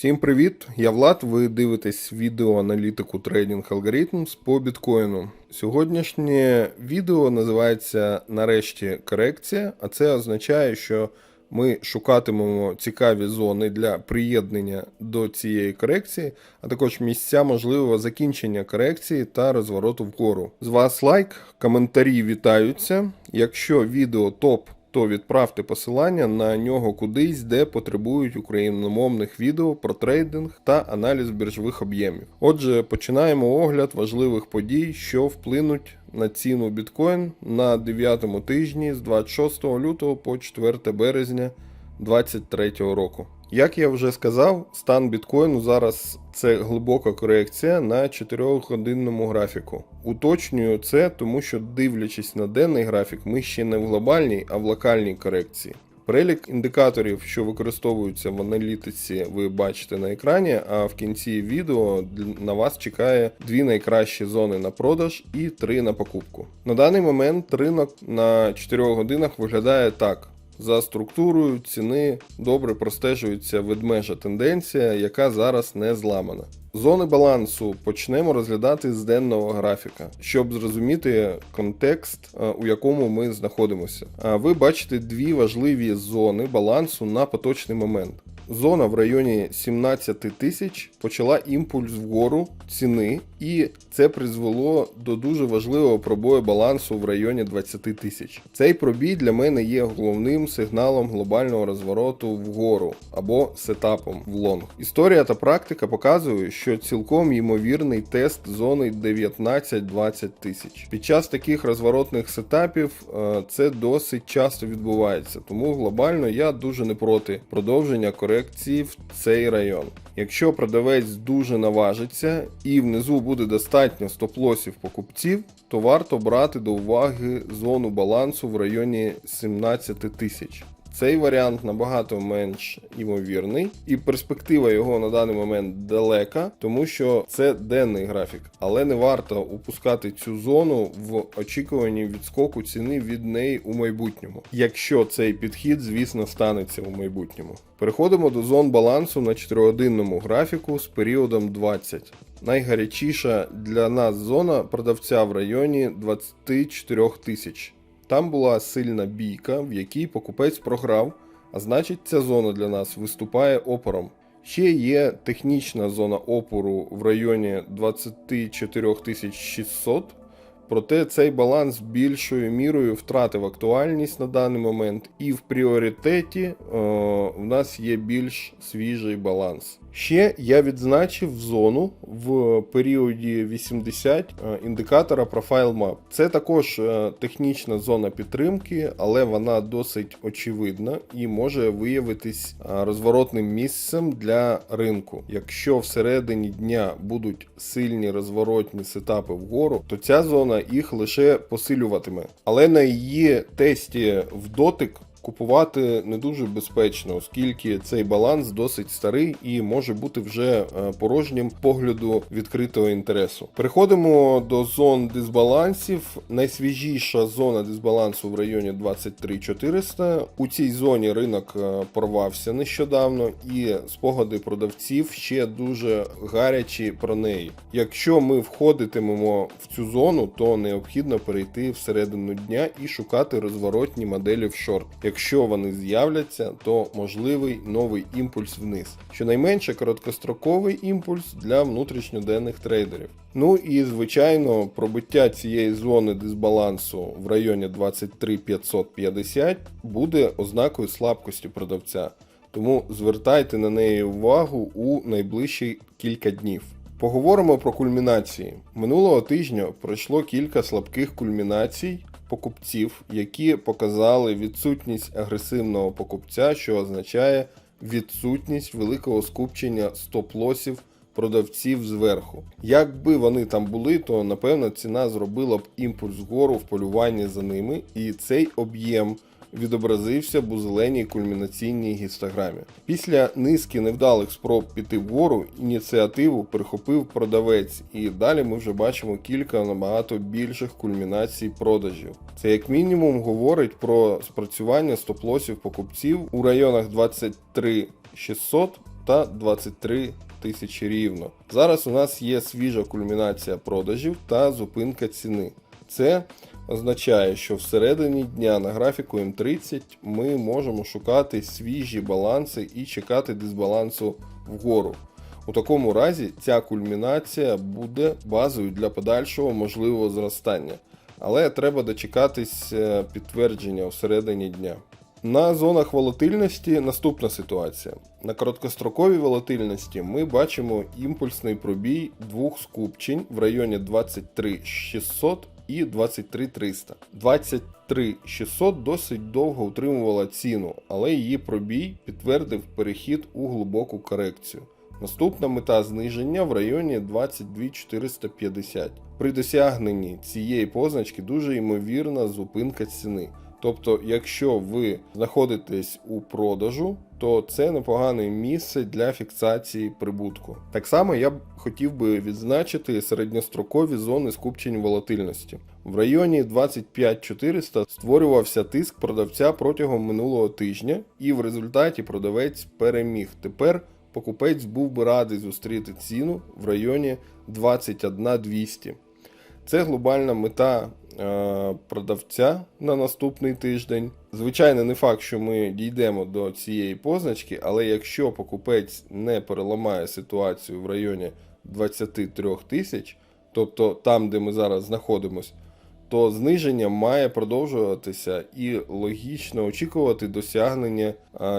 Всім привіт! Я Влад. Ви дивитесь відеоаналітику трейдинг Algorithms по біткоїну. Сьогоднішнє відео називається Нарешті корекція, а це означає, що ми шукатимемо цікаві зони для приєднання до цієї корекції, а також місця можливого закінчення корекції та розвороту вгору. З вас лайк, коментарі вітаються. Якщо відео топ то відправте посилання на нього кудись, де потребують україномовних відео про трейдинг та аналіз біржових об'ємів. Отже, починаємо огляд важливих подій, що вплинуть на ціну біткоін на 9 тижні з 26 лютого по 4 березня 2023 року. Як я вже сказав, стан біткоїну зараз це глибока корекція на 4-годинному графіку. Уточнюю це, тому що дивлячись на денний графік, ми ще не в глобальній, а в локальній корекції. Перелік індикаторів, що використовуються в аналітиці, ви бачите на екрані. А в кінці відео на вас чекає дві найкращі зони на продаж і три на покупку. На даний момент ринок на 4 годинах виглядає так. За структурою ціни добре простежується ведмежа тенденція, яка зараз не зламана. Зони балансу почнемо розглядати з денного графіка, щоб зрозуміти контекст, у якому ми знаходимося. Ви бачите дві важливі зони балансу на поточний момент. Зона в районі 17 тисяч почала імпульс вгору ціни, і це призвело до дуже важливого пробою балансу в районі 20 тисяч. Цей пробій для мене є головним сигналом глобального розвороту вгору або сетапом в лонг. Історія та практика показують, що цілком ймовірний тест зони 19-20 тисяч. Під час таких розворотних сетапів е, це досить часто відбувається, тому глобально я дуже не проти продовження корекції в цей район. Якщо продавець дуже наважиться і внизу буде достатньо стоп-лосів покупців, то варто брати до уваги зону балансу в районі 17 тисяч. Цей варіант набагато менш ймовірний, і перспектива його на даний момент далека, тому що це денний графік, але не варто упускати цю зону в очікуванні відскоку ціни від неї у майбутньому, якщо цей підхід, звісно, станеться у майбутньому. Переходимо до зон балансу на 4-годинному графіку з періодом 20. Найгарячіша для нас зона продавця в районі 24 тисяч. Там була сильна бійка, в якій покупець програв, а значить, ця зона для нас виступає опором. Ще є технічна зона опору в районі 24 600, проте цей баланс більшою мірою втратив актуальність на даний момент, і в пріоритеті о, в нас є більш свіжий баланс. Ще я відзначив зону в періоді 80 індикатора Profile Map. Це також технічна зона підтримки, але вона досить очевидна і може виявитись розворотним місцем для ринку. Якщо всередині дня будуть сильні розворотні сетапи вгору, то ця зона їх лише посилюватиме. Але на її тесті в дотик купувати не дуже безпечно, оскільки цей баланс досить старий і може бути вже порожнім погляду відкритого інтересу. Переходимо до зон дисбалансів. Найсвіжіша зона дисбалансу в районі 23400. У цій зоні ринок порвався нещодавно, і спогади продавців ще дуже гарячі про неї. Якщо ми входитимемо в цю зону, то необхідно перейти всередину дня і шукати розворотні моделі в шорт. Якщо вони з'являться, то можливий новий імпульс вниз. Щонайменше короткостроковий імпульс для внутрішньоденних трейдерів. Ну і звичайно, пробиття цієї зони дисбалансу в районі 23550 буде ознакою слабкості продавця. Тому звертайте на неї увагу у найближчі кілька днів. Поговоримо про кульмінації. Минулого тижня пройшло кілька слабких кульмінацій покупців, які показали відсутність агресивного покупця, що означає відсутність великого скупчення стоп-лосів продавців зверху. Якби вони там були, то напевно ціна зробила б імпульс вгору в полюванні за ними, і цей об'єм відобразився у зеленій кульмінаційній гістограмі. Після низки невдалих спроб піти вгору ініціативу прихопив продавець, і далі ми вже бачимо кілька набагато більших кульмінацій продажів. Це як мінімум говорить про спрацювання стоп-лосів покупців у районах 23 600 та 23 тисячі рівно. Зараз у нас є свіжа кульмінація продажів та зупинка ціни. Це означає, що всередині дня на графіку М30 ми можемо шукати свіжі баланси і чекати дисбалансу вгору. У такому разі ця кульмінація буде базою для подальшого можливого зростання, але треба дочекатись е, підтвердження всередині дня. На зонах волатильності наступна ситуація. На короткостроковій волатильності ми бачимо імпульсний пробій двох скупчень в районі 23600 і 23300. 23600 досить довго утримувала ціну, але її пробій підтвердив перехід у глибоку корекцію. Наступна мета зниження в районі 22450. При досягненні цієї позначки дуже ймовірна зупинка ціни. Тобто, якщо ви знаходитесь у продажу, то це непогане місце для фіксації прибутку. Так само я б хотів би відзначити середньострокові зони скупчень волатильності. В районі 25400 створювався тиск продавця протягом минулого тижня, і в результаті продавець переміг. Тепер покупець був би радий зустріти ціну в районі 21200. Це глобальна мета е, продавця на наступний тиждень. Звичайно, не факт, що ми дійдемо до цієї позначки, але якщо покупець не переламає ситуацію в районі 23 тисяч, тобто там, де ми зараз знаходимося, то зниження має продовжуватися і логічно очікувати досягнення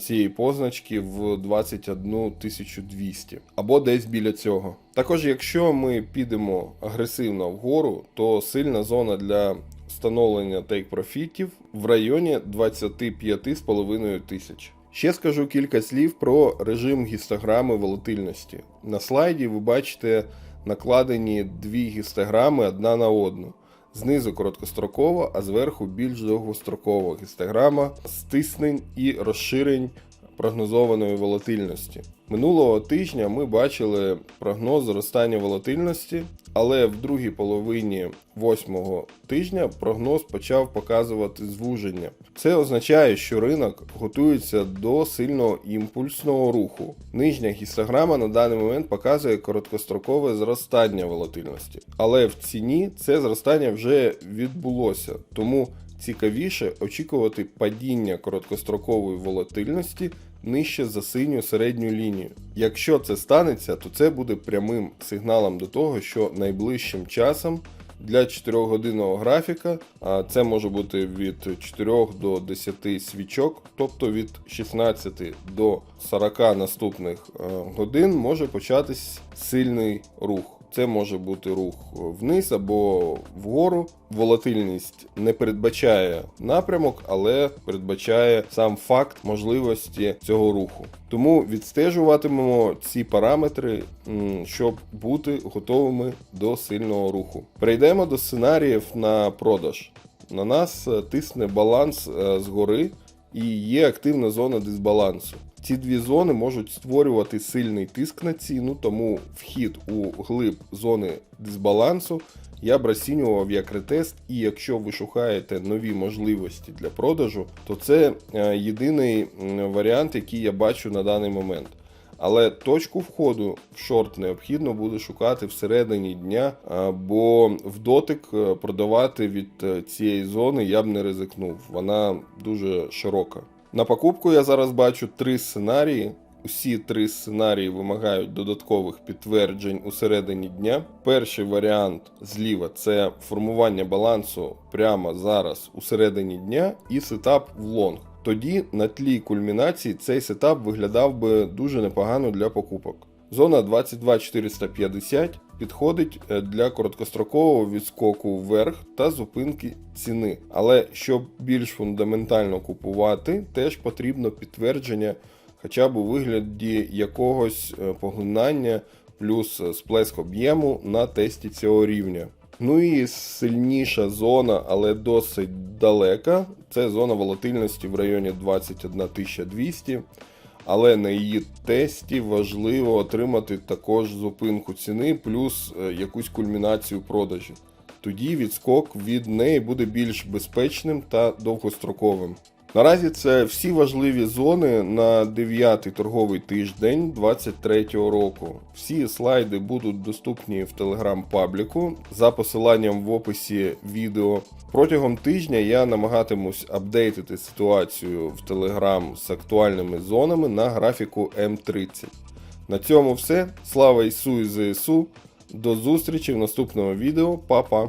цієї позначки в 21200 або десь біля цього. Також, якщо ми підемо агресивно вгору, то сильна зона для встановлення тейк-профітів в районі 25,5 тисяч. Ще скажу кілька слів про режим гістограми волатильності. На слайді ви бачите накладені дві гістограми одна на одну. Знизу короткостроково, а зверху більш довгостроково гістограма стиснень і розширень прогнозованої волатильності. Минулого тижня ми бачили прогноз зростання волатильності, але в другій половині восьмого тижня прогноз почав показувати звуження. Це означає, що ринок готується до сильного імпульсного руху. Нижня гістограма на даний момент показує короткострокове зростання волатильності, але в ціні це зростання вже відбулося, тому цікавіше очікувати падіння короткострокової волатильності нижче за синю середню лінію. Якщо це станеться, то це буде прямим сигналом до того, що найближчим часом для 4-годинного графіка, а це може бути від 4 до 10 свічок, тобто від 16 до 40 наступних е, годин може початись сильний рух. Це може бути рух вниз або вгору. Волатильність не передбачає напрямок, але передбачає сам факт можливості цього руху. Тому відстежуватимемо ці параметри, щоб бути готовими до сильного руху. Перейдемо до сценаріїв на продаж. На нас тисне баланс е, згори і є активна зона дисбалансу. Ці дві зони можуть створювати сильний тиск на ціну, тому вхід у глиб зони дисбалансу я б розцінював як ретест, і якщо ви шукаєте нові можливості для продажу, то це е, єдиний варіант, який я бачу на даний момент. Але точку входу в шорт необхідно буде шукати всередині дня, бо в дотик е, продавати від е, цієї зони я б не ризикнув. Вона дуже широка. На покупку я зараз бачу три сценарії. Усі три сценарії вимагають додаткових підтверджень у середині дня. Перший варіант зліва це формування балансу прямо зараз у середині дня і сетап в лонг. Тоді на тлі кульмінації цей сетап виглядав би дуже непогано для покупок. Зона 22450 підходить е, для короткострокового відскоку вверх та зупинки ціни. Але щоб більш фундаментально купувати, теж потрібно підтвердження хоча б у вигляді якогось е, поглинання плюс е, сплеск об'єму на тесті цього рівня. Ну і сильніша зона, але досить далека. Це зона волатильності в районі 21200. Але на її тесті важливо отримати також зупинку ціни, плюс е, якусь кульмінацію продажів. Тоді відскок від неї буде більш безпечним та довгостроковим. Наразі це всі важливі зони на 9-й торговий тиждень 2023 року. Всі слайди будуть доступні в телеграм-пабліку за посиланням в описі відео. Протягом тижня я намагатимусь апдейтити ситуацію в Телеграм з актуальними зонами на графіку М30. На цьому все. Слава Ісу і ЗСУ. До зустрічі в наступному відео. Па-па!